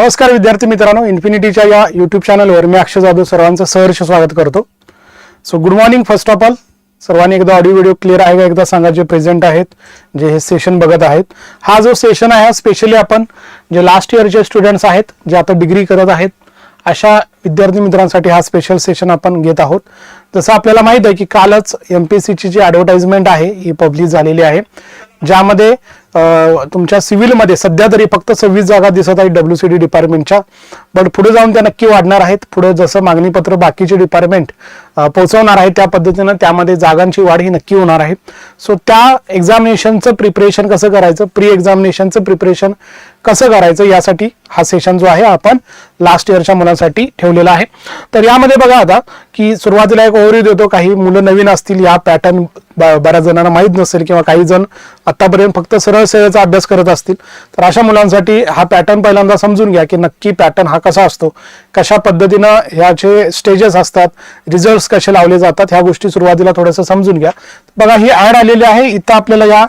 नमस्कार विद्यार्थी मित्रांनो इन्फिनिटीच्या या यूट्यूब चॅनलवर मी अक्षय जाधव सर्वांचं सहर्ष स्वागत करतो. So good morning first of all सर्वांनी एकदा ऑडिओ व्हिडिओ क्लिअर आहे का? एकदा सांगा जे प्रेझेंट आहेत जे हे सेशन बघत आहेत. हा जो सेशन आहे स्पेशली आपण जे लास्ट इयरचे स्टुडंट्स आहेत जे आता डिग्री करत आहेत अशा विद्यार्थी मित्रांसाठी हा स्पेशल सेशन आपण घेत आहोत. जसं आपल्याला माहीत आहे की कालच एम पी एस सीची जी ॲडव्हर्टाइजमेंट आहे ही पब्लिश झालेली आहे. ज्यामध्ये तुमच्या सिव्हिलमध्ये सध्या तरी फक्त सव्वीस जागा दिसत आहेत डब्ल्यू सी डी डिपार्टमेंटच्या बट पुढे जाऊन त्या नक्की वाढणार आहेत. पुढे जसं मागणीपत्र बाकीचे डिपार्टमेंट पोहोचवणार आहे त्या पद्धतीनं त्यामध्ये जागांची वाढ ही नक्की होणार आहे. सो त्या एक्झामिनेशनचं प्रिपरेशन कसं करायचं? प्री एक्झामिनेशनचं प्रिपरेशन कसं करायचं? यासाठी हा सेशन जो आहे आपण लास्ट इयरच्या मुलांसाठी ठेवलेला आहे. तर यामध्ये बघा आता की सुरुवातीला एक ओव्हरव्ह्यू देतो. काही मुलं नवीन असतील या पॅटर्न बऱ्याच जणांना माहीत नसेल किंवा काही जण आतापर्यंत फक्त सरळ सेवेचा अभ्यास करत असतील. तर अशा मुलांसाठी हा पॅटर्न पहिल्यांदा समजून घ्या की नक्की पॅटर्न हा कसा असतो. कशा पद्धतीनं ह्याचे स्टेजेस असतात रिझल्ट कसे लावले जातात ह्या गोष्टी सुरुवातीला थोडंसं समजून घ्या. बघा ही ऍड आलेली आहे. इथं आपल्याला या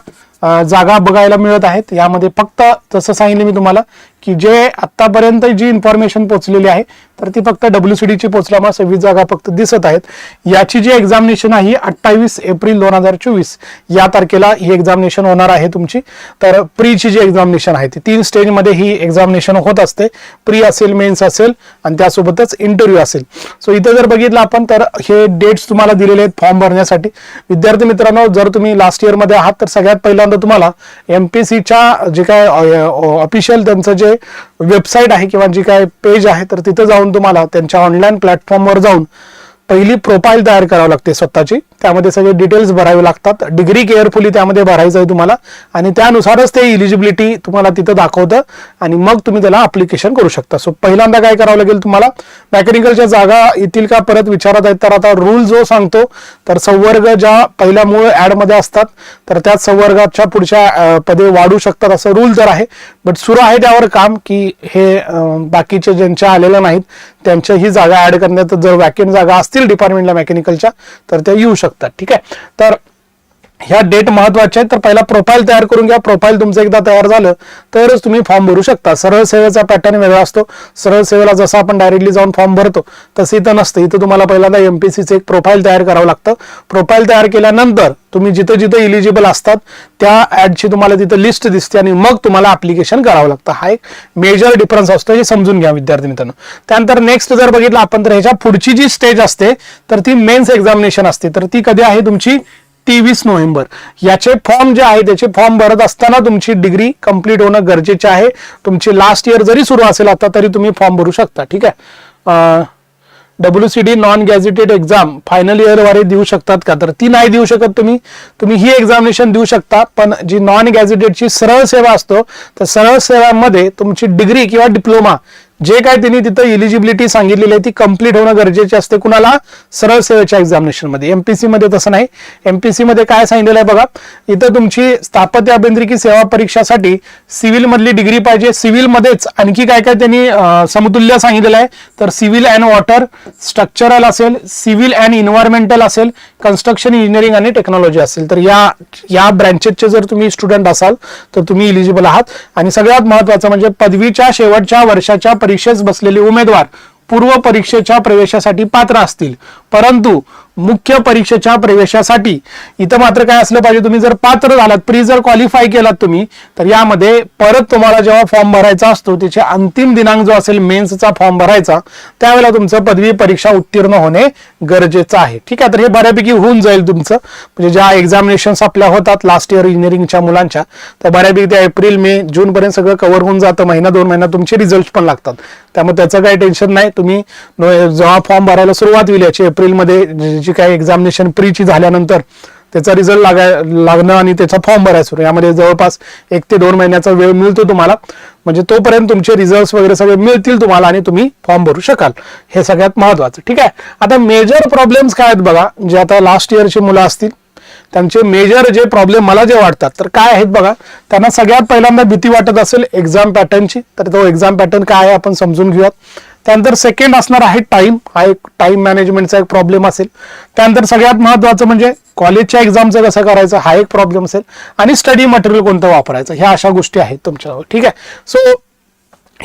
जागा बघायला मिळत आहेत. यामध्ये फक्त जसं सांगितलं मी तुम्हाला की जे आतापर्यंत जी इन्फॉर्मेशन पोहोचलेली आहे तर ती फक्त डब्ल्यू सी डीची पोहोचल्यामुळे सव्वीस जागा फक्त दिसत आहेत. याची जी एक्झामिनेशन आहे ही अठ्ठावीस एप्रिल दोन हजार चोवीस या तारखेला ही एक्झामिनेशन होणार आहे तुमची. तर प्रीची जी एक्झामिनेशन आहे ती तीन स्टेजमध्ये ही एक्झामिनेशन होत असते. प्री असेल मेन्स असेल आणि त्यासोबतच इंटरव्ह्यू असेल. सो इथं जर बघितलं आपण तर हे डेट्स तुम्हाला दिलेले आहेत फॉर्म भरण्यासाठी. विद्यार्थी मित्रांनो जर तुम्ही लास्ट इयरमध्ये आहात तर सगळ्यात पहिल्यांदा तुम्हाला एम पी सीच्या जे काय ऑफिशियल त्यांचं जे वेबसाईट आहे किंवा जी काय पेज आहे तर तिथं जाऊन तुम्हाला त्यांच्या ऑनलाईन प्लॅटफॉर्मवर जाऊन पहिली प्रोफाईल तयार करावी लागते स्वतःची. त्यामध्ये सगळे डिटेल्स भरावे लागतात. डिग्री केअरफुली त्यामध्ये भरायचं आहे तुम्हाला. आणि त्यानुसारच ते इलिजिबिलिटी तुम्हाला तिथं दाखवतं. आणि मग तुम्ही त्याला अप्लिकेशन करू शकता. सो पहिल्यांदा काय करावं लागेल तुम्हाला? मेकॅनिकलच्या जागा येतील का? परत विचारत आहेत. तर आता रूल जो सांगतो तर संवर्ग ज्या पहिल्या मूळ ॲडमध्ये असतात तर त्याच संवर्गाच्या पुढच्या पदे वाढू शकतात असं रूल तर आहे. बट सुरू आहे त्यावर काम की हे बाकीचे ज्यांच्या आलेल्या नाहीत त्यांच्या ही जागा ॲड करण्यात जर वॅकेंट जागा असतील डिपार्टमेंटला मेकॅनिकलच्या तर त्या येऊ शकतात. ठीक आहे? तर ह्या डेट महत्त्वाच्या आहेत तर पहिला प्रोफाईल तयार करून घ्या. प्रोफाईल तुमचं एकदा तयार झालं तरच तुम्ही फॉर्म भरू शकता. सरळ सेवेचा पॅटर्न वेगळा असतो. सरळ सेवेला जसं आपण डायरेक्टली जाऊन फॉर्म भरतो तसं इथं नसतं. इथं तुम्हाला पहिल्यांदा एमपीसीचं एक प्रोफाईल तयार करावं लागतं. प्रोफाईल तयार केल्यानंतर तुम्ही जिथं जिथं इलिजिबल असतात त्या ऍडची तुम्हाला तिथं लिस्ट दिसते आणि मग तुम्हाला अप्लिकेशन करावं लागतं. हा एक मेजर डिफरन्स असतो हे समजून घ्या विद्यार्थी मित्रांनो. त्यानंतर नेक्स्ट जर बघितलं आपण तर ह्याच्या पुढची जी स्टेज असते तर ती मेन्स एक्झामिनेशन असते. तर ती कधी आहे तुमची? तेवीस नोव्हेंबर. याचे फॉर्म जे आहे त्याचे फॉर्म भरत असताना तुमची डिग्री कंप्लीट होणं गरजेचे आहे. तुमची लास्ट इयर जरी सुरू असेल आता तरी तुम्ही फॉर्म भरू शकता ठीक आहे? W C D non gazetted exam final इयरवारे देऊ शकतात का? तर ती नाही देऊ शकत तुम्ही. तुम्ही ही एक्झामिनेशन देऊ शकता पण जी नॉन गॅझेटेडची सरळ सेवा असतो तर सरळ सेवामध्ये तुमची डिग्री किंवा डिप्लोमा जे काय त्यांनी तिथं इलिजिबिलिटी सांगितलेली आहे ती कंप्लीट होणं गरजेचे असते. कुणाला? सरळ सेवेच्या एक्झामिनेशनमध्ये एमपीसी मध्ये तसं नाही. एमपीसी मध्ये काय सांगितलेलं आहे बघा. इथं तुमची स्थापत्य अभियांत्रिकी सेवा परीक्षासाठी सिव्हिल मधली डिग्री पाहिजे. सिव्हिल मध्येच आणखी काय काय त्यांनी समतुल्य सांगितलेलं आहे. तर सिव्हिल अँड वॉटर स्ट्रक्चरल असेल सिव्हिल अँड इन्व्हायरमेंटल असेल कन्स्ट्रक्शन इंजिनिअरिंग आणि टेक्नॉलॉजी असेल. तर या या ब्रँचेसचे जर तुम्ही स्टुडंट असाल तर तुम्ही इलिजिबल आहात. आणि सगळ्यात महत्वाचं म्हणजे पदवीच्या शेवटच्या वर्षाच्या परीक्षेस बसलेले उमेदवार पूर्व परीक्षेच्या प्रवेशासाठी पात्र असतील. परंतु मुख्य परीक्षेच्या प्रवेशासाठी. इथं मात्र काय असलं पाहिजे तुम्ही जर पात्र झालात प्री जर क्वालिफाय केलात तुम्ही तर यामध्ये परत तुम्हाला जेव्हा फॉर्म भरायचा असतो त्याचे अंतिम दिनांक जो असेल मेन्सचा फॉर्म भरायचा त्यावेळेला तुमचं पदवी परीक्षा उत्तीर्ण होणे गरजेचं आहे. ठीक आहे तर हे बऱ्यापैकी होऊन जाईल तुमचं. म्हणजे ज्या एक्झामिनेशन्स आपल्या होतात लास्ट इयर इंजिनिअरिंगच्या मुलांच्या तर बऱ्यापैकी ते एप्रिल मे जून पर्यंत सगळं कव्हर होऊन जातं. महिना दोन महिना तुमचे रिझल्ट पण लागतात. त्यामुळे त्याचं काही टेन्शन नाही. तुम्ही जेव्हा फॉर्म भरायला सुरुवात होईल याची एप्रिलमध्ये जी- काही एक्झामिनेशन प्रीची झाल्यानंतर त्याचा रिझल्ट लागाय लागणं आणि त्याचा फॉर्म भरायला सुरू यामध्ये जवळपास एक ते दोन महिन्याचा वेळ मिळतो तुम्हाला. म्हणजे तोपर्यंत तुमचे रिझल्ट वगैरे सगळे मिळतील तुम्हाला आणि तुम्ही फॉर्म भरू शकाल. हे सगळ्यात महत्वाचं. ठीक आहे? आता मेजर प्रॉब्लेम्स काय आहेत बघा जे आता लास्ट इयरची मुलं असतील त्यांचे मेजर जे प्रॉब्लेम मला जे वाटतात तर काय आहेत बघा त्यांना सगळ्यात पहिल्यांदा भीती वाटत असेल एक्झाम पॅटर्नची तर तो एक्झाम पॅटर्न काय आहे आपण समजून घेऊयात. त्यानंतर सेकंड असणार आहे टाइम हा एक टाइम मॅनेजमेंटचा एक प्रॉब्लेम असेल. त्यानंतर सगळ्यात महत्त्वाचं म्हणजे कॉलेजच्या एक्झामचं कसं करायचं हा एक प्रॉब्लेम असेल. आणि स्टडी मटेरियल कोणतं वापरायचं ह्या अशा गोष्टी आहेत तुमच्याजवळ ठीक आहे? सो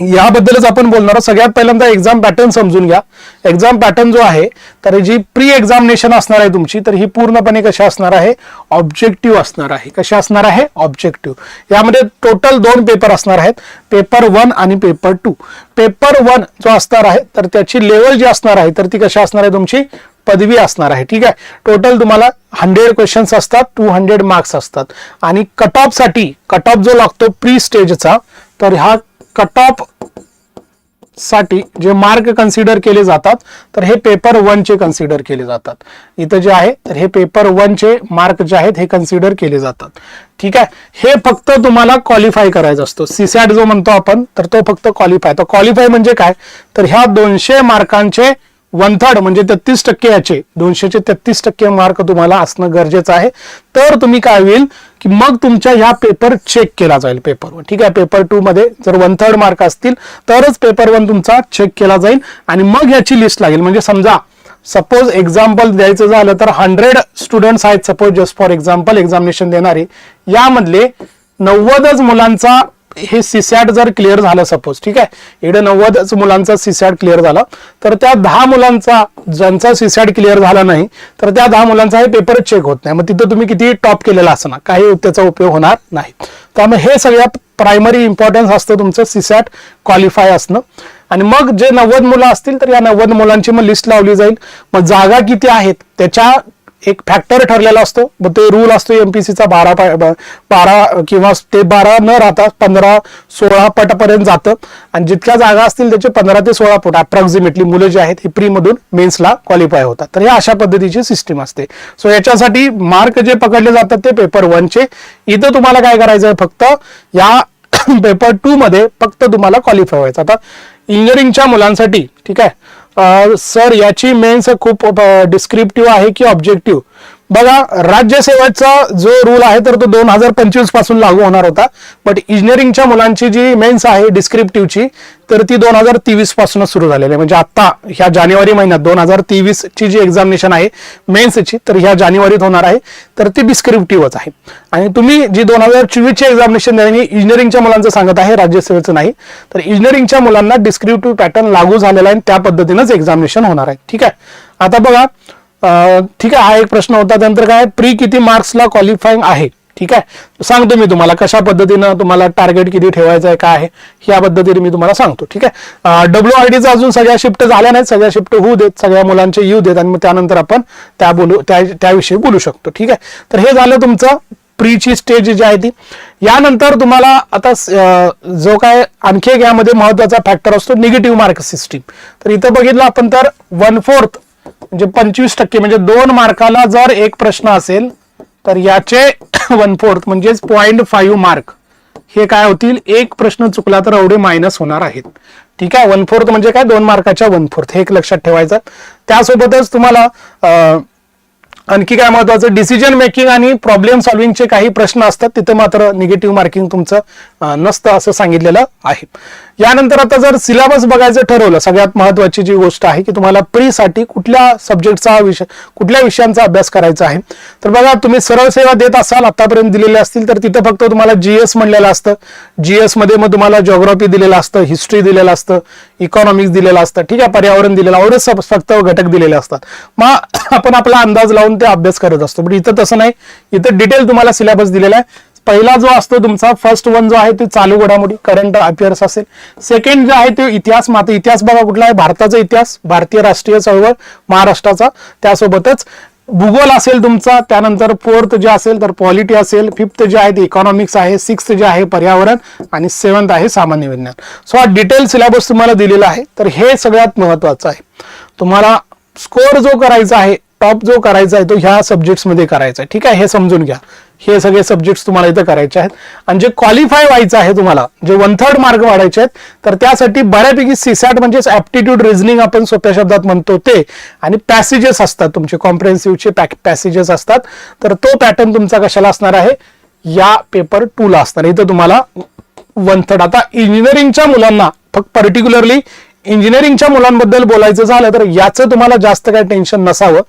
याबद्दलच आपण बोलणार आहोत. सगळ्यात पहिल्यांदा एक्झाम पॅटर्न समजून घ्या. एक्झाम पॅटर्न जो आहे तर जी प्री एक्झामिनेशन असणार आहे तुमची तर ही पूर्णपणे कशी असणार आहे? ऑब्जेक्टिव्ह असणार आहे. कशी असणार आहे? ऑब्जेक्टिव्ह यामध्ये टोटल दोन पेपर असणार आहेत. पेपर वन आणि पेपर टू पेपर वन जो असणार आहे तर त्याची लेवल जी असणार आहे तर ती कशी असणार आहे तुमची? पदवी असणार आहे. ठीक आहे? टोटल तुम्हाला हंड्रेड क्वेश्चन्स असतात टू हंड्रेड मार्क्स असतात. आणि कट ऑफसाठी कट ऑफ जो लागतो प्री स्टेजचा तर हा कट ऑफसाठी जे मार्क कन्सिडर केले जातात तर हे पेपर वन चे कन्सिडर केले जातात. इथं जे आहे तर हे पेपर वन चे मार्क जे आहेत हे कन्सिडर केले जातात. ठीक आहे? हे फक्त तुम्हाला क्वालिफाय करायचं असतो. सीसॅट जो म्हणतो आपण तर तो फक्त क्वालिफाय तर क्वालिफाय म्हणजे काय? तर ह्या दोनशे मार्कांचे वन थर्ड म्हणजे तेहतीस टक्के याचे दोनशेचे तेहतीस टक्के मार्क तुम्हाला असणं गरजेचं आहे. तर तुम्ही काय होईल की मग तुमच्या ह्या पेपर चेक केला जाईल पेपर वन ठीक आहे पेपर टू मध्ये जर वन थर्ड मार्क असतील तरच पेपर वन तुमचा चेक केला जाईल आणि मग ह्याची लिस्ट लागेल. म्हणजे समजा सपोज एक्झाम्पल द्यायचं झालं तर हंड्रेड स्टुडंट्स आहेत suppose just for example examination देणारे यामधले नव्वदच मुलांचा हे सीसॅट जर क्लिअर झालं सपोज ठीक आहे? इकडे नव्वदच मुलांचा सीसॅट क्लिअर झाला. तर त्या दहा मुलांचा ज्यांचा सीसॅट क्लिअर झाला नाही तर त्या दहा मुलांचा हे पेपर चेक होत नाही. मग तिथं तुम्ही किती टॉप केलेला असणार काही त्याचा उपयोग होणार नाही. त्यामुळे हे सगळ्यात प्रायमरी इम्पॉर्टन्स असतं तुमचं सीसॅट क्वालिफाय असणं. आणि मग जे नव्वद मुलं असतील तर या नव्वद मुलांची मग लिस्ट लावली जाईल. मग जागा किती आहेत त्याच्या एक फॅक्टर ठरलेला असतो. मग ते रूल असतो एमपीसीचा बारा बारा किंवा ते बारा न राहता पंधरा सोळा पटापर्यंत जातं. आणि जितक्या जागा असतील त्याचे पंधरा ते सोळा पट अप्रॉक्सिमेटली मुलं जे आहेत ही प्रीमधून मेन्सला क्वालिफाय होतात. तर हे अशा पद्धतीची सिस्टीम असते. सो याच्यासाठी मार्क जे पकडले जातात ते पेपर वनचे इथं तुम्हाला काय करायचं आहे फक्त या पेपर टू मध्ये फक्त तुम्हाला क्वालिफाय व्हायचं. आता इंजिनिअरिंगच्या मुलांसाठी ठीक आहे? सर याची मेन्स खूप डिस्क्रिप्टिव्ह आहे की ऑब्जेक्टिव्ह बघा राज्यसेवेचा जो रूल आहे तर तो दोन हजार पंचवीसपासून लागू होणार होता. बट इंजिनिअरिंगच्या मुलांची जी मेन्स आहे डिस्क्रिप्टिव्हची तर ती दोन हजार तेवीस पासूनच सुरू झालेली आहे. म्हणजे आता ह्या जानेवारी महिन्यात दोन हजार तेवीस ची जी एक्झामिनेशन आहे मेन्सची तर ह्या जानेवारीत होणार आहे. तर ती डिस्क्रिप्टिव्हच आहे. आणि तुम्ही जी दोन हजार चोवीसची एक्झामिनेशन देणे इंजिनिअरिंगच्या मुलांचं सांगत आहे राज्यसेवेचं नाही तर इंजिनिअरिंगच्या मुलांना डिस्क्रिप्टिव्ह पॅटर्न लागू झालेला आहे आणि त्या पद्धतीनंच एक्झामिनेशन होणार आहे. ठीक आहे? आता बघा ठीक आहे हा एक प्रश्न होता. त्यानंतर काय प्री किती मार्क्सला क्वालिफाईंग आहे? ठीक आहे? सांगतो मी तुम्हाला कशा पद्धतीनं तुम्हाला टार्गेट किती ठेवायचं आहे काय आहे ह्या पद्धतीने मी तुम्हाला सांगतो. ठीक आहे? डब्ल्यू आर डीचा अजून सगळ्या शिफ्ट झाल्या नाहीत सगळ्या शिफ्ट होऊ देत सगळ्या मुलांचे येऊ देत आणि मग त्यानंतर आपण त्या बोलू त्या त्याविषयी बोलू शकतो. ठीक आहे? तर हे झालं तुमचं प्रीची स्टेज जी आहे ती. यानंतर तुम्हाला आता जो काय आणखी एक यामध्ये महत्त्वाचा फॅक्टर असतो निगेटिव्ह मार्क सिस्टीम तर इथं बघितलं आपण तर वन फोर्थ म्हणजे पंचवीस टक्के म्हणजे दोन मार्काला जर एक प्रश्न असेल तर याचे वन फोर्थ म्हणजेच पॉईंट फाईव्ह मार्क हे काय होतील? एक प्रश्न चुकला तर एवढे मायनस होणार आहेत. ठीक आहे? वन फोर्थ म्हणजे काय? दोन मार्काच्या वन फोर्थ. हे एक लक्षात ठेवायचं. त्यासोबतच तुम्हाला आणखी काय महत्वाचं? डिसिजन मेकिंग आणि प्रॉब्लेम सॉल्व्हिंगचे काही प्रश्न असतात तिथं मात्र निगेटिव्ह मार्किंग तुमचं नसतं असं सांगितलेलं आहे. यानंतर आता जर सिलेबस बघायचं ठरवलं सगळ्यात महत्वाची जी गोष्ट आहे की तुम्हाला प्री साठी कुठल्या सब्जेक्टचा विषय कुठल्या विषयांचा अभ्यास करायचा आहे. तर बघा तुम्ही सरळ सेवा देत असाल आतापर्यंत दिलेले असतील तर तिथं फक्त तुम्हाला जीएस म्हणलेलं असतं. जीएसमध्ये मग तुम्हाला जॉग्राफी दिलेलं असतं हिस्ट्री दिलेलं असतं इकॉनॉमिक्स दिलेलं असतं ठीक आहे पर्यावरण दिलेलं औरच फक्त घटक दिलेले असतात. मग आपण आपला अंदाज लावून ते अभ्यास करत असतो. पण इथं तसं नाही. इथं डिटेल तुम्हाला सिलेबस दिलेला आहे. पहिला जो असतो तुमचा फर्स्ट वन जो आहे ते चालू घडामोडी करंट अफेअर्स असेल. सेकंड जो आहे ते इतिहास मात्र इतिहास बघा कुठला आहे. भारताचा इतिहास भारतीय राष्ट्रीय चळवळ महाराष्ट्राचा. त्यासोबतच भूगोल असेल तुमचा त्यानंतर फोर्थ जे असेल तर पॉलिटी असेल. फिफ्थ जे आहे ते इकॉनॉमिक्स आहे. सिक्स्थ जे आहे पर्यावरण. आणि सेवन्थ आहे सामान्य विज्ञान. सो हा डिटेल सिलेबस तुम्हाला दिलेला आहे. तर हे सगळ्यात महत्वाचं आहे. तुम्हाला स्कोर जो करायचा आहे टॉप जो करायचा आहे तो ह्या सब्जेक्ट्समध्ये करायचा आहे. ठीक आहे? हे समजून घ्या. हे सगळे सब्जेक्ट्स तुम्हाला इथं करायचे आहेत. आणि जे क्वालिफाय व्हायचं आहे तुम्हाला जे वन थर्ड मार्क वाढायचे आहेत तर त्यासाठी बऱ्यापैकी सीसॅट म्हणजेच ऍप्टिट्यूड रिझनिंग आपण सोप्या शब्दात म्हणतो ते. आणि पॅसेजेस असतात तुमचे कॉम्प्रेन्सिव्हचे पॅसेजेस असतात. तर तो पॅटर्न तुमचा कशाला असणार आहे? या पेपर टू ला असणार. इथं तुम्हाला वन थर्ड आता इंजिनिअरिंगच्या मुलांना फक्त पर्टिक्युलरली इंजिनिअरिंगच्या मुलांबद्दल बोलायचं झालं तर याचं तुम्हाला जास्त काय टेन्शन नसावं.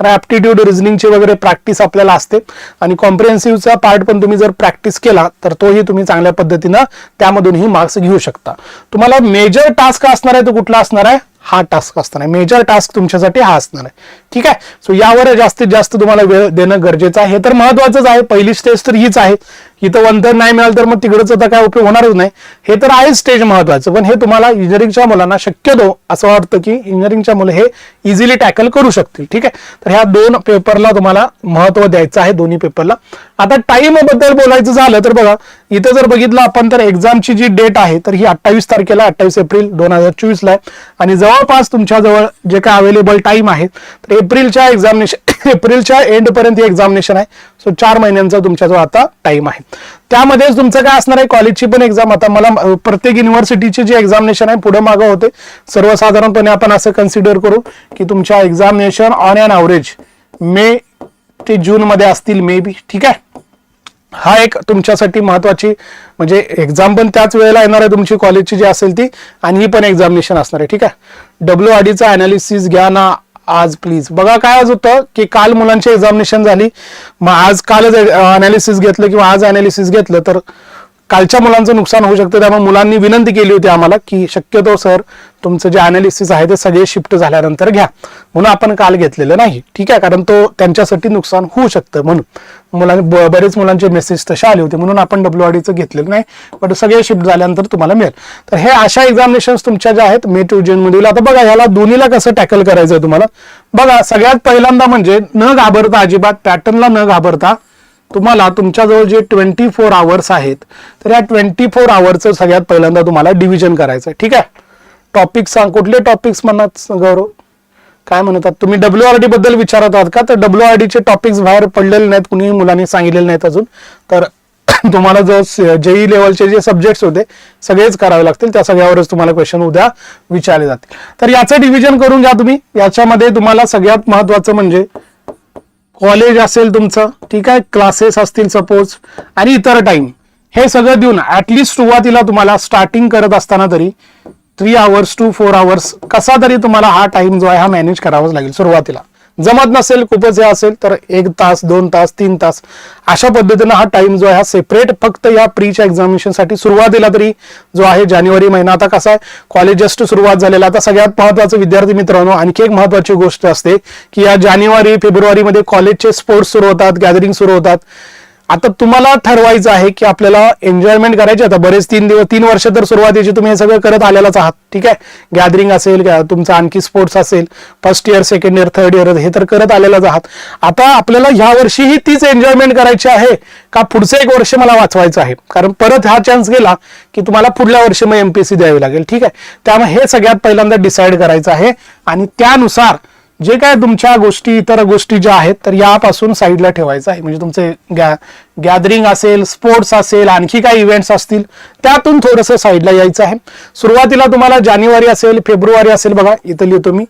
कारण ॲप्टिट्यूड रिझनिंगची वगैरे प्रॅक्टिस आपल्याला असते. आणि कॉम्प्रिहेन्सिव्हचा पार्ट पण तुम्ही जर प्रॅक्टिस केला तर तोही तुम्ही चांगल्या पद्धतीनं त्यामधूनही मार्क्स घेऊ शकता. तुम्हाला मेजर टास्क असणार आहे तो कुठला असणार आहे? हा टास्क असणार आहे. मेजर टास्क तुमच्यासाठी हा असणार आहे. ठीक आहे? सो यावर जास्तीत जास्त तुम्हाला वेळ देणं गरजेचं आहे. हे तर महत्वाचंच आहे. पहिली स्टेज तर हीच आहे. इथं वंतर नाही मिळालं तर मग तिकडचं तर काय उपयोग होणारच नाही. हे तर आहे स्टेज महत्वाचं. पण हे तुम्हाला इंजिनिअरिंगच्या मुलांना शक्यतो असं वाटतं की इंजिनिअरिंगच्या मुलं हे इझिली टॅकल करू शकतील. ठीक आहे? तर ह्या दोन पेपरला तुम्हाला महत्त्व द्यायचं आहे दोन्ही पेपरला आता टाइमबद्दल बोलायचं झालं तर बघा इथं जर बघितलं आपण तर एक्झामची जी डेट आहे तर ही अठ्ठावीस तारखेला अठ्ठावीस एप्रिल दोन हजार चोवीसला आहे. आणि जवळपास तुमच्या जवळ जे काय अवेलेबल टाइम आहे तर एप्रिलच्या एक्झामिनेशन एप्रिलच्या एंड पर्यंत एक्झामिनेशन आहे. सो चार महिन्यांचा जो आता टाइम आहे. त्यामध्येच तुमचं काय असणार आहे? कॉलेजची पण एक्झाम आता मला प्रत्येक युनिव्हर्सिटीची जी एक्झामिनेशन आहे पुढे मागं होते. सर्वसाधारणपणे आपण असं कन्सिडर करू की तुमच्या examination on and average May ते जून मध्ये असतील मे बी ठीक आहे? हा एक तुमच्यासाठी महत्वाची म्हणजे एक्झाम पण त्याच वेळेला येणार आहे तुमची कॉलेजची जी असेल ती आणि ही पण एक्झामिनेशन असणार आहे. ठीक आहे? डब्ल्यू आडीचा अनालिसिस घ्या ना. आज प्लीज बघा काय आज होतं की काल मुलांची एक्झामिनेशन झाली. मग आज कालच अनालिसिस घेतलं किंवा आज अनालिसिस घेतलं तर कालच्या मुलांचं नुकसान होऊ शकतं त्यामुळे मुलांनी विनंती केली होती आम्हाला की शक्यतो सर तुमचं जे अनालिसिस आहे ते सगळे शिफ्ट झाल्यानंतर घ्या. म्हणून आपण काल घेतलेलं नाही. ठीक आहे कारण तो त्यांच्यासाठी नुकसान होऊ शकतं म्हणून. मुलांनी बरेच मुलांचे मेसेज तसे आले होते म्हणून आपण डब्ल्यू आडीचं घेतलेलं नाही पण सगळे शिफ्ट झाल्यानंतर तुम्हाला मिळेल. तर हे अशा एक्झामिनेशन तुमच्या ज्या आहेत मे टू जून मध्ये आता बघा ह्याला दोन्हीला कसं टॅकल करायचं आहे तुम्हाला? बघा सगळ्यात पहिल्यांदा म्हणजे न घाबरता अजिबात पॅटर्नला न घाबरता तुम्हाला तुमच्याजवळ जे ट्वेंटी फोर आवर्स आहेत तर या ट्वेंटी फोर आवरचं सगळ्यात पहिल्यांदा तुम्हाला डिव्हिजन करायचं आहे ठीक आहे? टॉपिक सांग कुठले टॉपिक्स म्हणत गौरव? काय म्हणतात तुम्ही डब्ल्यू आर डी बद्दल विचारत आहात का? तर डब्ल्यू आर चे टॉपिक्स बाहेर पडलेले नाहीत कुणी मुलांनी सांगितलेले नाहीत अजून. तर तुम्हाला जो जेई लेवलचे जे सब्जेक्ट्स होते सगळेच करावे लागतील. त्या सगळ्यावरच तुम्हाला क्वेश्चन उद्या विचारले जातील. तर याचं डिव्हिजन करून घ्या तुम्ही. याच्यामध्ये तुम्हाला सगळ्यात महत्वाचं म्हणजे कॉलेज असेल तुमचं ठीक आहे? क्लासेस असतील सपोज आणि इतर टाइम हे सगळं देऊन ऍटलिस्ट सुरुवातीला तुम्हाला स्टार्टिंग करत असताना तरी three hours two four hours कसा तरी तुम्हाला हा टाइम जो आहे हा मॅनेज करावाच लागेल सुरुवातीला. जमत नसेल खूपच हे असेल तर एक तास दोन तास तीन तास अशा पद्धतीनं हा टाइम जो आहे हा सेपरेट फक्त या प्रीच्या एक्झामिनेशनसाठी सुरुवातीला तरी जो आहे जानेवारी महिना. आता कसा आहे कॉलेज जस्ट सुरुवात झालेला आता सगळ्यात महत्वाचं विद्यार्थी मित्रांनो आणखी एक महत्वाची गोष्ट असते की या जानेवारी फेब्रुवारीमध्ये कॉलेजचे स्पोर्ट्स सुरू होतात गॅदरिंग सुरू होतात. आता तुम्हाला ठरवायचं आहे की आपल्याला एन्जॉयमेंट करायची आता बरेच तीन दिवस तीन वर्ष तर सुरुवातीची तुम्ही हे सगळं करत आलेलाच आहात. ठीक आहे? गॅदरिंग असेल गा- तुमचं आणखी स्पोर्ट्स असेल first year second year third year हे तर करत आलेलाच आहात. आता आपल्याला ह्या वर्षीही तीच एन्जॉयमेंट करायची आहे का पुढचं एक वर्ष मला वाचवायचं आहे? कारण परत हा चान्स गेला की तुम्हाला पुढल्या वर्षी मग एमपीएससी द्यावी लागेल. ठीक आहे? त्यामुळे हे सगळ्यात पहिल्यांदा डिसाईड करायचं आहे. आणि त्यानुसार जे काय तुमच्या गोष्टी इतर गोष्टी ज्या आहेत तर यापासून साईडला ठेवायचं आहे. म्हणजे तुमचे गॅ गॅदरिंग असेल स्पोर्ट्स असेल आणखी काही इव्हेंट्स असतील त्यातून थोडंसं साईडला यायचं आहे. सुरुवातीला तुम्हाला जानेवारी असेल फेब्रुवारी असेल बघा इथं लिहितो मी.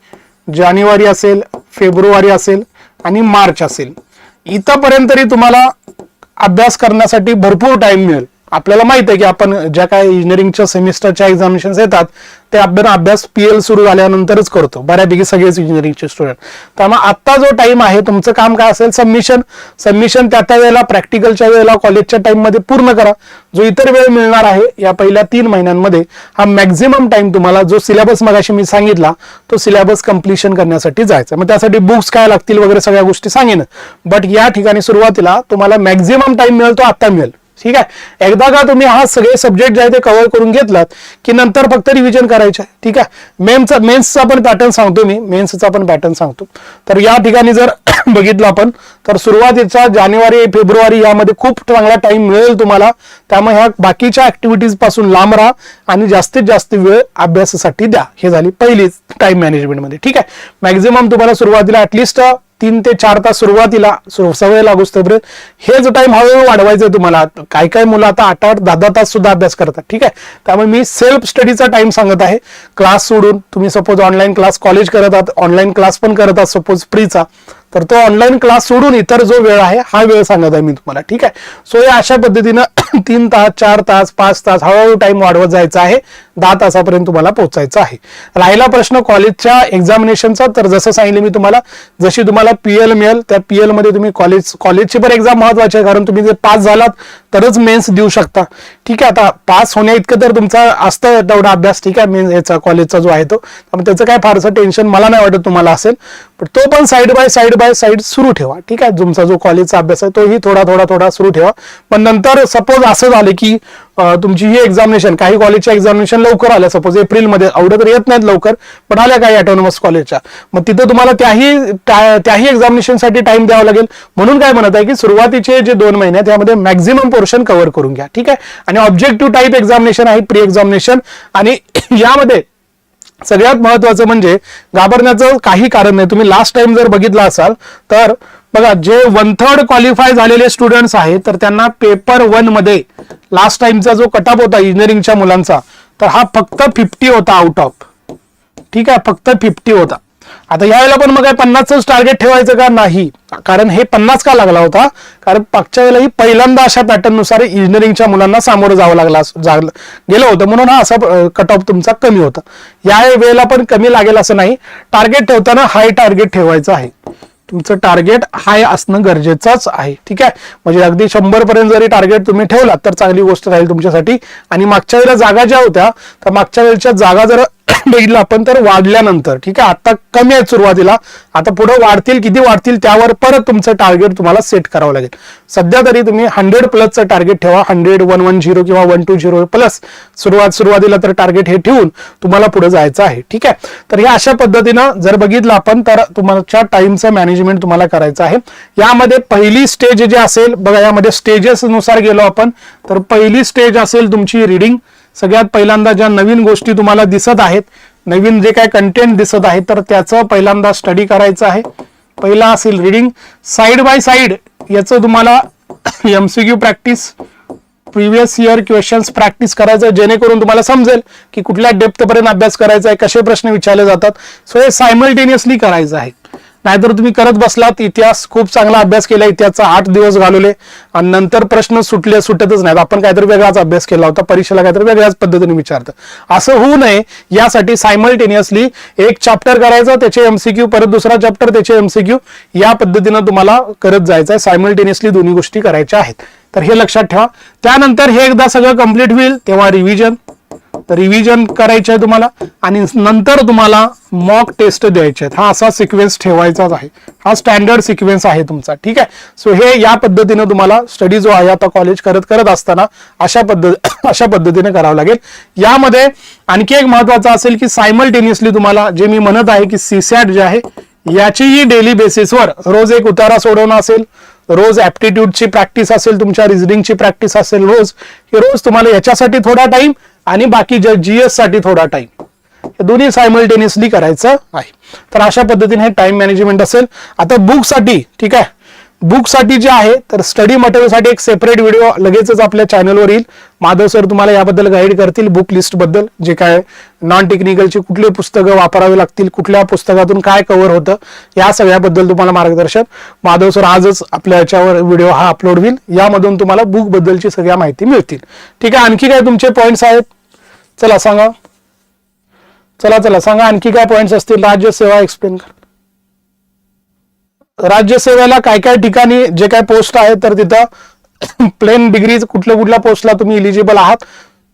जानेवारी असेल फेब्रुवारी असेल आणि मार्च असेल. इथंपर्यंत तरी तुम्हाला अभ्यास करण्यासाठी भरपूर टाइम मिळेल. आपल्याला माहीत आहे की आपण ज्या काय इंजिनिअरिंगच्या सेमिस्टरच्या एक्झामिनेशन येतात ते आपण अभ्यास पीएल सुरू झाल्यानंतरच करतो. बऱ्यापैकी सगळेच इंजिनिअरिंगचे स्टुडंट त्यामुळे आत्ता जो टाइम आहे तुमचं काम काय असेल? सबमिशन सबमिशन त्या त्या वेळेला प्रॅक्टिकलच्या वेळेला कॉलेजच्या टाईममध्ये पूर्ण करा. जो इतर वेळ मिळणार आहे या पहिल्या तीन महिन्यांमध्ये हा मॅक्झिमम टाइम तुम्हाला जो सिलेबस मगाशी मी सांगितला तो सिलेबस कम्प्लिशन करण्यासाठी जायचा मग त्यासाठी बुक्स काय लागतील वगैरे सगळ्या गोष्टी सांगेन. बट या ठिकाणी सुरुवातीला तुम्हाला मॅक्झिमम टाइम मिळेल तो आता मिळेल. ठीक आहे? एकदा का तुम्ही हा सगळे सब्जेक्ट जे आहे ते कव्हर करून घेतलात की नंतर फक्त रिव्हिजन करायचं आहे ठीक आहे? मेन्सचा मेन्सचा पण पॅटर्न सांगतो मी. मेन्सचा पण पॅटर्न सांगतो. तर या ठिकाणी जर बघितलं आपण तर सुरुवातीचा जानेवारी फेब्रुवारी यामध्ये खूप चांगला टाइम मिळेल तुम्हाला. त्यामुळे ह्या बाकीच्या ऍक्टिव्हिटीजपासून लांब राहा आणि जास्तीत जास्त वेळ अभ्यासासाठी द्या. हे झाली पहिलीच टाइम मॅनेजमेंटमध्ये ठीक आहे? मॅक्झिमम तुम्हाला सुरुवातीला ऍटलिस्ट तीन ते चार तास सुरुवातीला सवय लागू तोपर्यंत. हे जो टाइम हळूहळू वाढवायचं तुम्हाला. काय काय मुलं आता आठ आठ दहा दहा तास सुद्धा अभ्यास करतात. ठीक आहे? त्यामुळे मी सेल्फ स्टडीचा टाइम सांगत आहे. क्लास सोडून तुम्ही सपोज ऑनलाईन क्लास कॉलेज करत आहात ऑनलाईन क्लास पण करत आहात सपोज फ्रीचा तर तो ऑनलाईन क्लास सोडून इतर जो वेळ आहे हा वेळ सांगत आहे मी तुम्हाला. ठीक आहे? सो या अशा पद्धतीनं तीन तास चार तास पाच तास हळूहळू टाइम वाढवत जायचा आहे. दहा तासापर्यंत तुम्हाला पोहोचायचं आहे. राहिला प्रश्न कॉलेजच्या एक्झामिनेशनचा तर जसं सांगितलं मी तुम्हाला जशी तुम्हाला पीएल मिळेल त्या पीएलमध्ये तुम्ही कॉलेज कॉलेजची पण एक्झाम महत्वाची आहे कारण तुम्ही जर पास झालात तरच मेन्स देऊ शकता. ठीक आहे आता पास होण्या इतकं तर तुमचा असतं तेवढा अभ्यास ठीक आहे मेन्स याचा कॉलेजचा जो आहे तो. त्याचं काय फारसं टेन्शन मला नाही वाटत तुम्हाला असेल. पण तो पण side by side by side सुरू ठेवा. ठीक आहे तुमचा जो कॉलेजचा अभ्यास आहे तोही थोडा थोडा थोडा सुरू ठेवा. पण नंतर सपोज असं झालं की तुमची ही एक्झामिनेशन काही कॉलेजच्या एक्झामिनेशन लवकर आल्या. सपोज एप्रिलमध्ये एवढं तर येत नाहीत लवकर पण आल्या काही ऑटोनॉमस कॉलेजच्या मग तिथं तुम्हाला त्याही त्याही त्याही एक्झामिनेशनसाठी टाइम द्यावा लागेल. म्हणून काय म्हणत आहे की सुरुवातीचे जे दोन महिने त्यामध्ये मॅक्झिमम पोर्शन कव्हर करून घ्या. ठीक आहे? आणि ऑब्जेक्टिव्ह टाईप एक्झामिनेशन आहे प्री एक्झामिनेशन आणि यामध्ये सगळ्यात महत्वाचं म्हणजे घाबरण्याचं काही कारण नाही. तुम्ही लास्ट टाइम जर बघितला असाल तर बघा जे वन थर्ड क्वालिफाय झालेले स्टुडंट्स आहेत तर त्यांना पेपर वनमध्ये लास्ट टाइमचा जो कटअप होता इंजिनिअरिंगच्या मुलांचा तर हा फक्त फिफ्टी होता आउट ऑफ ठीक आहे फक्त फिफ्टी होता. आता यावेळेला पण मग काय पन्नासच टार्गेट ठेवायचं का? नाही. कारण हे पन्नास का लागला होता? कारण मागच्या वेळेला ही पहिल्यांदा अशा पॅटर्ननुसार इंजिनिअरिंगच्या मुलांना सामोरं जावं लागला जा- गेलं होतं. म्हणून हा असा कट ऑफ तुमचा कमी होता. या वेळेला पण कमी लागेल असं नाही. टार्गेट ठेवताना हाय टार्गेट ठेवायचं आहे. तुमचं टार्गेट हाय असणं गरजेचंच आहे. ठीक आहे? म्हणजे अगदी शंभर पर्यंत जरी टार्गेट तुम्ही ठेवलात तर चांगली गोष्ट राहील तुमच्यासाठी. आणि मागच्या वेळेला जागा ज्या होत्या तर मागच्या वेळेच्या जागा जर बघितलं आपण तर वाढल्यानंतर ठीक आहे? आता कमी आहेत सुरुवातीला. आता पुढे वाढतील किती वाढतील त्यावर परत तुमचं टार्गेट तुम्हाला सेट करावं लागेल. सध्या तरी तुम्ही हंड्रेड प्लसचं टार्गेट ठेवा. हंड्रेड वन वन झिरो किंवा वन टू झिरो प्लस सुरुवात सुरुवातीला तर टार्गेट हे ठेवून तुम्हाला पुढे जायचं आहे ठीक आहे? तर हे अशा पद्धतीनं जर बघितलं आपण तर तुमच्या टाइमचं मॅनेजमेंट तुम्हाला करायचं आहे. यामध्ये पहिली स्टेज जे असेल बघा यामध्ये स्टेजेस नुसार गेलो आपण तर पहिली स्टेज असेल तुमची रिडिंग सगळ्यात पहिल्यांदा ज्या नवीन गोष्टी तुम्हाला दिसत आहेत नवीन जे काय कंटेंट दिसत आहे तर त्याचं पहिल्यांदा स्टडी करायचं आहे. पहिला असेल रिडिंग साईड बाय साईड याचं तुम्हाला MCQ practice previous year questions practice करायचं जेणेकरून तुम्हाला समजेल की कुठल्या डेप्थपर्यंत अभ्यास करायचा आहे कसे प्रश्न विचारले जातात. सो हे सायमल्टेनियसली करायचं आहे. नाहीतर तुम्ही करत बसलात इतिहास खूप चांगला अभ्यास केला इतिहासचा आठ दिवस घालवले आणि नंतर प्रश्न सुटले सुटतच नाहीत. आपण काहीतरी वेगळाच अभ्यास केला होता परीक्षेला काहीतरी वेगळ्याच पद्धतीने विचारतं. असं होऊ नये यासाठी सायमल्टेनियसली एक चॅप्टर करायचं त्याचे एमसीक्यू परत दुसरा चॅप्टर त्याचे एमसीक्यू या पद्धतीनं तुम्हाला करत जायचं आहे सायमल्टेनियसली दोन्ही गोष्टी करायच्या आहेत. तर हे लक्षात ठेवा. त्यानंतर हे एकदा सगळं कंप्लीट होईल तेव्हा रिव्हिजन तर रिव्हिजन करायचं आहे तुम्हाला आणि नंतर तुम्हाला मॉक टेस्ट द्यायचे आहेत. हा असा सिक्वेन्स ठेवायचाच आहे. हा स्टँडर्ड सिक्वेन्स आहे तुमचा. ठीक आहे? सो हे या पद्धतीनं तुम्हाला स्टडी जो आहे आता कॉलेज करत करत असताना अशा पद्धत अशा पद्धतीने करावं लागेल. यामध्ये आणखी एक महत्वाचं असेल की सायमल्टेनियसली तुम्हाला जे मी म्हणत आहे की सीसॅट जे आहे याचीही डेली बेसिसवर रोज एक उतारा सोडवणं असेल रोज ऍप्टिट्यूडची प्रॅक्टिस असेल तुमच्या रिझनिंगची प्रॅक्टिस असेल रोज हे रोज तुम्हाला याच्यासाठी थोडा टाइम आणि बाकी जीएससाठी थोडा टाइम हे दोन्ही सायमल्टेनियसली करायचं आहे. तर अशा पद्धतीने हे टाइम मॅनेजमेंट असेल. आता बुकसाठी ठीक आहे? बुकसाठी जे आहे तर स्टडी मटेरियलसाठी एक सेपरेट व्हिडिओ लगेचच आपल्या चॅनलवर येईल. माधव सर तुम्हाला याबद्दल गाईड करतील बुक लिस्टबद्दल. जे काय नॉन टेक्निकलची कुठली पुस्तकं वापरावी लागतील कुठल्या पुस्तकातून काय कव्हर होतं या सगळ्याबद्दल तुम्हाला मार्गदर्शन. माधव सर आजच आपल्या याच्यावर व्हिडिओ हा अपलोड होईल. यामधून तुम्हाला बुक बद्दलची सगळ्या माहिती मिळतील. ठीक आहे? आणखी काय तुमचे पॉईंट्स आहेत? चला सांगा. चला चला सांगा आणखी काय पॉईंट्स असतील? राज्यसेवा एक्सप्लेन कर. राज्यसेवेला काय काय ठिकाणी जे काय पोस्ट आहे तर तिथं प्लेन डिग्री कुठल्या कुठल्या पोस्टला तुम्ही इलिजिबल आहात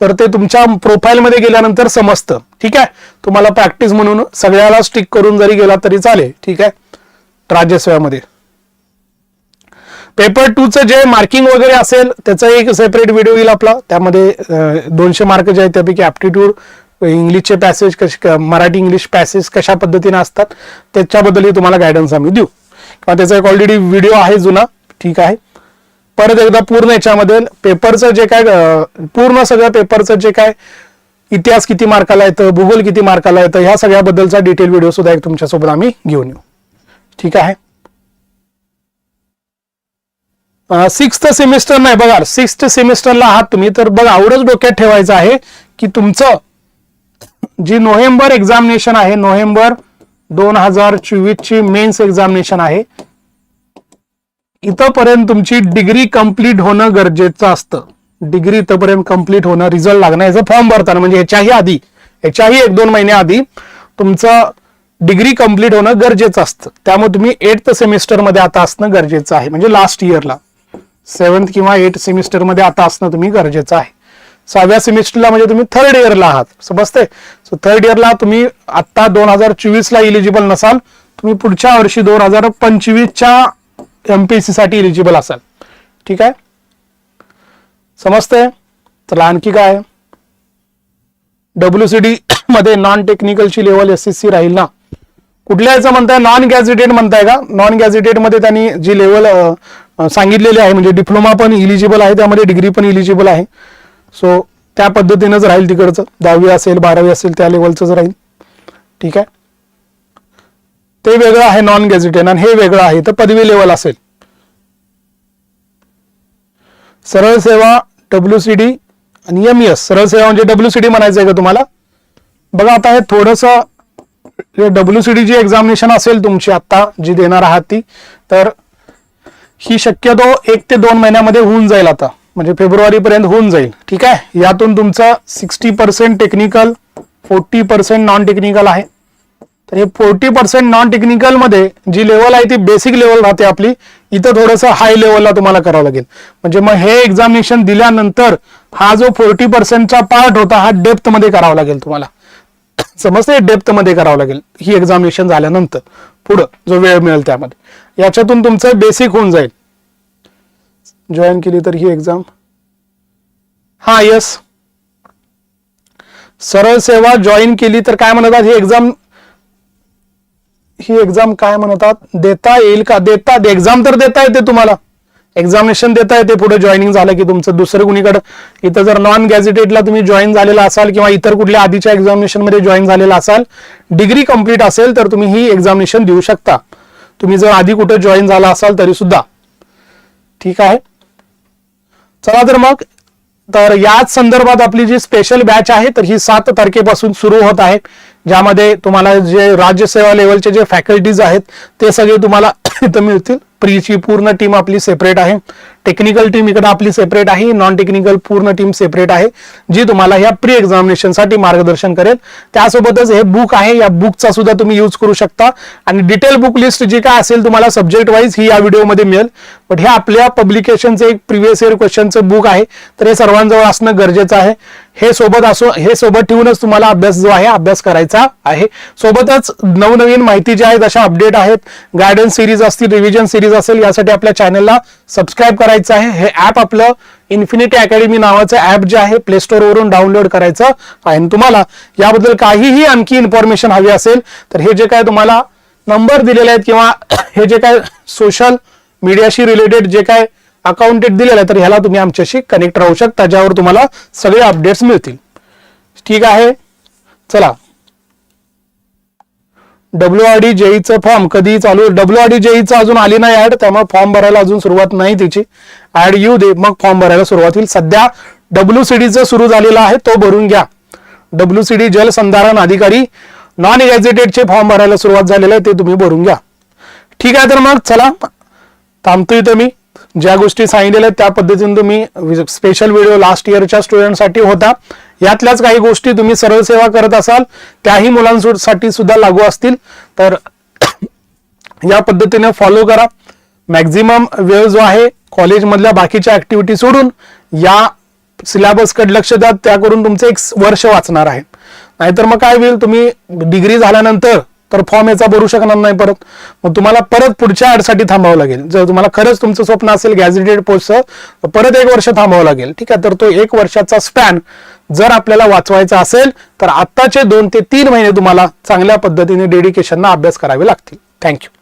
तर ते तुमच्या प्रोफाईलमध्ये गेल्यानंतर समजतं. ठीक आहे? तुम्हाला प्रॅक्टिस म्हणून सगळ्याला स्टिक करून जरी गेला तरी चालेल. ठीक आहे? राज्यसेवेमध्ये पेपर टूचं जे मार्किंग वगैरे असेल त्याचा एक सेपरेट व्हिडिओ येईल आपला. त्यामध्ये दोनशे मार्क जे आहेत त्यापैकी ॲप्टिट्यूड इंग्लिशचे पॅसेज कसे मराठी इंग्लिश पॅसेज कशा पद्धतीने असतात त्याच्याबद्दलही तुम्हाला गायडन्स आम्ही देऊ. किंवा त्याचा एक ऑलरेडी व्हिडिओ आहे जुना ठीक आहे. परत एकदा पूर्ण याच्यामध्ये पेपरचं जे काय पूर्ण सगळ्या पेपरचं जे काय इतिहास किती मार्काला येतं भूगोल किती मार्काला येतं ह्या सगळ्याबद्दलचा डिटेल व्हिडिओ सुद्धा एक तुमच्यासोबत आम्ही घेऊन येऊ. ठीक आहे? सिक्स्थ सेमिस्टर नाही बघा सिक्स्थ सेमिस्टरला आहात तुम्ही तर बघा एवढंच डोक्यात ठेवायचं आहे की तुमचं जी नोव्हेंबर एक्झामिनेशन आहे नोव्हेंबर दोन हजार चोवीस ची मेन्स एक्झामिनेशन आहे इथंपर्यंत तुमची डिग्री कंप्लीट होणं गरजेचं असतं. डिग्री इथंपर्यंत कंप्लीट होणं रिझल्ट लागणं याचा फॉर्म भरताना म्हणजे ह्याच्याही आधी ह्याच्याही एक दोन महिन्या आधी तुमचं डिग्री कंप्लीट होणं गरजेचं असतं. त्यामुळे तुम्ही एट्थ सेमिस्टरमध्ये आता असणं गरजेचं आहे म्हणजे लास्ट इयरला सेवन्थ किंवा एट सेमिस्टरमध्ये आता असणं तुम्ही गरजेचं आहे. सहाव्या सेमिस्टरला म्हणजे तुम्ही थर्ड इयरला आहात. समजते सो थर्ड इयरला तुम्ही आत्ता दोन हजार चोवीसला इलिजिबल नसाल तुम्ही पुढच्या वर्षी दोन हजार पंचवीसच्या एमपीएससी साठी इलिजिबल असाल. ठीक आहे? समजते चला आणखी काय? डब्ल्यू सी डी मध्ये नॉन टेक्निकलची लेवल एस एस सी राहील ना? कुठल्या याचं म्हणताय? नॉन गॅझेटेड म्हणताय का? नॉन गॅझेटेडमध्ये त्यांनी जी लेवल सांगितलेले आहे. म्हणजे डिप्लोमा पण इलिजिबल आहे त्यामध्ये डिग्री पण इलिजिबल आहे. सो त्या पद्धतीनंच राहील तिकडचं. दहावी असेल बारावी असेल त्या लेवलचंच राहील. ठीक आहे? ते वेगळं आहे नॉन गॅझेटेड आणि हे वेगळं आहे. तर पदवी लेवल असेल. सरळ सेवा डब्ल्यू सी डी आणि एम एस सरळ सेवा म्हणजे डब्ल्यू सी डी म्हणायचं आहे का तुम्हाला? बघा आता हे थोडंसं डब्ल्यू सी डी जी एक्झामिनेशन असेल तुमची आता जी देणार आहात ती तर ही शक्यतो एक ते दोन महिन्यामध्ये होऊन जाईल आता. म्हणजे फेब्रुवारी पर्यंत होऊन जाईल. ठीक आहे? यातून तुमचं sixty percent technical forty percent non technical आहे. तर हे फोर्टी पर्सेंट नॉन टेक्निकलमध्ये जी लेवल आहे ती बेसिक लेवल राहते आपली. इथं थोडंसं हाय लेवलला तुम्हाला करावं लागेल. म्हणजे मग हे एक्झामिनेशन दिल्यानंतर हा जो फोर्टी पर्सेंटचा पार्ट होता हा डेप्थमध्ये करावा लागेल तुम्हाला. समजते डेप्थमध्ये करावं लागेल. ही एक्झामिनेशन झाल्यानंतर. पुढं जो वेळ मिळेल त्यामध्ये. याच्यातून तुमचं बेसिक होऊन जाईल. जॉईन केली तर ही एक्झाम हा येस सरळ सेवा जॉईन केली तर काय म्हणतात? ही एक्झाम ही एक्झाम काय म्हणतात? देता येईल का? देता एक्झाम तर देता येते तुम्हाला. एक्झामिनेशन देताय ते पुढे जॉईनिंग झालं की तुमचं दुसरं कुणीकडे? इथं जर नॉन गॅझेटेडला तुम्ही जॉईन झालेला असाल किंवा इतर कुठल्या आधीच्या एक्झामिनेशनमध्ये जॉईन झालेला असाल डिग्री कंप्लीट असेल तर तुम्ही ही एक्झामिनेशन देऊ शकता. तुम्ही जर आधी कुठे जॉईन झाला असाल तरी सुद्धा. ठीक आहे? चला तर मग तर याच संदर्भात आपली जी स्पेशल बॅच आहे तर ही सात तारखेपासून सुरू होत आहे. ज्यामध्ये तुम्हाला जे राज्यसेवा लेवलचे जे फॅकल्टीज आहेत ते सगळे तुम्हाला इथं मिळतील. प्रीची पूर्ण टीम आपली सेपरेट आहे. टेक्निकल टीम इकडे आपली सेपरेट आहे नॉन टेक्निकल पूर्ण टीम सेपरेट आहे जी तुम्हाला ह्या प्री एक्झामिनेशनसाठी मार्गदर्शन करेल. त्यासोबतच हे बुक आहे या बुकचा सुद्धा तुम्ही यूज करू शकता. आणि डिटेल बुक लिस्ट जी काय असेल तुम्हाला सब्जेक्ट वाईज ही या व्हिडिओमध्ये मिळेल. बट हे आपल्या पब्लिकेशनचं एक प्रिव्हियस इयर क्वेश्चनचं बुक आहे. तर हे सर्वांजवळ असणं गरजेचं आहे. हे सोबत असो हे सोबत ठेवूनच तुम्हाला अभ्यास जो आहे अभ्यास करायचा आहे. सोबतच नवनवीन माहिती जी आहेत तशा अपडेट आहेत गायडन्स सिरीज असतील रिव्हिजन सिरीज असेल यासाठी आपल्या चॅनलला सबस्क्राईब करायचं आहे. हे ऍप आपलं इन्फिनिटी अकॅडमी नावाचं ऍप जे आहे प्ले स्टोरवरून डाउनलोड करायचं आहे. आणि तुम्हाला याबद्दल काहीही आणखी इन्फॉर्मेशन हवी असेल तर हे जे काय तुम्हाला नंबर दिलेले आहेत किंवा हे जे काय सोशल मीडियाशी रिलेटेड जे काय अकाउंटेड दिलेलं आहे तर ह्याला तुम्ही आमच्याशी कनेक्ट राहू शकता ज्यावर तुम्हाला सगळे अपडेट्स मिळतील. ठीक आहे? चला. डब्ल्यू आर डी जेईचं फॉर्म कधी चालू डब्ल्यू आर डी जेईचं अजून आली नाही ऍड त्यामुळे फॉर्म भरायला अजून सुरुवात नाही तिची. ऍड येऊ दे मग फॉर्म भरायला सुरुवात होईल. सध्या डब्ल्यू सी डीचं सुरू झालेला आहे तो भरून घ्या. डब्ल्यू सी डी जलसंधारण अधिकारी नॉन गॅझेटेडचे फॉर्म भरायला सुरुवात झालेलं आहे ते तुम्ही भरून घ्या. ठीक आहे तर मग चला थांबतो इथं मी. ज्या गोष्टी सांगितलेल्या त्या पद्धतीने तुम्ही स्पेशल व्हिडिओ लास्ट इयरच्या स्टुडंटसाठी होता. यातल्याच काही गोष्टी तुम्ही सरळ सेवा करत असाल त्याही मुलांसाठी सुद्धा लागू असतील. तर या पद्धतीने फॉलो करा. मॅक्झिमम वेळ जो आहे कॉलेजमधल्या बाकीच्या ऍक्टिव्हिटी सोडून या सिलेबसकडे लक्ष द्या. त्या करून तुमचं एक वर्ष वाचणार आहे. नाहीतर मग काय होईल तुम्ही डिग्री झाल्यानंतर तर फॉर्म याचा भरू शकणार नाही परत. मग तुम्हाला परत पुढच्या आडसाठी थांबावं लागेल. जर तुम्हाला खरंच तुमचं स्वप्न असेल गॅझेटेड पोस्टचं परत एक वर्ष थांबावं लागेल. ठीक आहे? तर तो एक वर्षाचा स्पॅन जर आपल्याला वाचवायचा असेल तर आत्ताचे दोन ते तीन महिने तुम्हाला चांगल्या पद्धतीने डेडिकेशनना अभ्यास करावे लागतील. थँक्यू